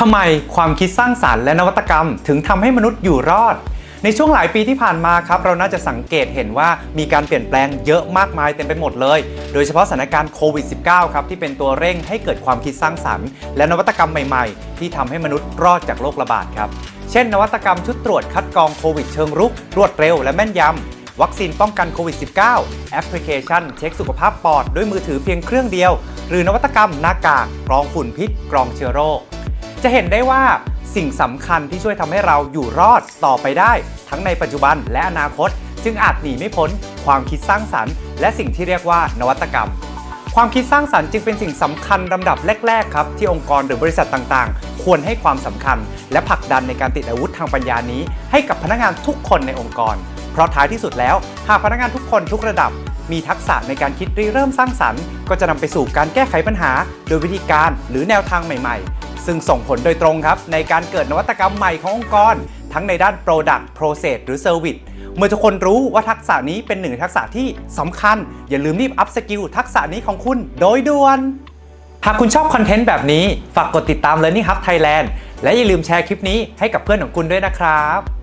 ทำไมความคิดสร้างสารรค์และนวัตกรรม ถึงทำให้มนุษย์อยู่รอด ในช่วงหลายปีที่ผ่านมาครับ เราน่าจะสังเกตเห็นว่ามีการเปลี่ยนแปลงเยอะมากมายเต็มไปหมดเลย โดยเฉพาะสถานการณ์โควิด -19 ครับที่เป็นตัวเร่งให้เกิดความคิดสร้างสรรค์ และนวัตกรรมใหม่ๆ ที่ทำให้มนุษย์รอดจากโรคระบาดครับ เช่น นวัตกรรมชุดตรวจคัดกรองโควิดเชิงรุก รวดเร็วและแม่นยำวัคซีนป้องกันโควิด -19 แอปพลิเคชัน เช็คสุขภาพปอดด้วยมือถือเพียงเครื่องเดียว หรือนวัตกรรมหน้ากากกรองฝุ่นพิษกรองเชื้อโรค จะเห็นได้ว่าสิ่งสำคัญที่ช่วยทำให้เราอยู่รอดต่อไปได้ ทั้งในปัจจุบันและอนาคต จึงอาจหนีไม่พ้น ความคิดสร้างสรรค์ และสิ่งที่เรียกว่านวัตกรรม ความคิดสร้างสรรค์จึงเป็นสิ่งสำคัญลำดับแรก ๆ ครับ ที่องค์กรหรือบริษัทต่างๆ ควรให้ความสำคัญ และผลักดันในการติดอาวุธทางปัญญานี้ ให้กับพนักงานทุกคนในองค์กร เพราะท้ายที่สุดแล้ว หากพนักงานทุกคนทุกระดับมีทักษะในการคิดริเริ่มสร้างสรรค์ ก็จะนำไปสู่การแก้ไขปัญหา โดยวิธีการหรือแนวทางใหม่ๆ ซึ่งส่งผลโดยตรงครับในการเกิดนวัตกรรมใหม่ขององค์กร ทั้งในด้าน Product Process หรือ Service เมื่อทุกคนรู้ว่าทักษะนี้เป็นหนึ่งทักษะที่สำคัญ อย่าลืมรีบอัพสกิลทักษะนี้ของคุณโดยด่วน หากคุณชอบคอนเทนต์แบบนี้ ฝากกดติดตาม Learning Hub Thailand และอย่าลืมแชร์คลิปนี้ให้กับเพื่อนของคุณด้วยนะครับ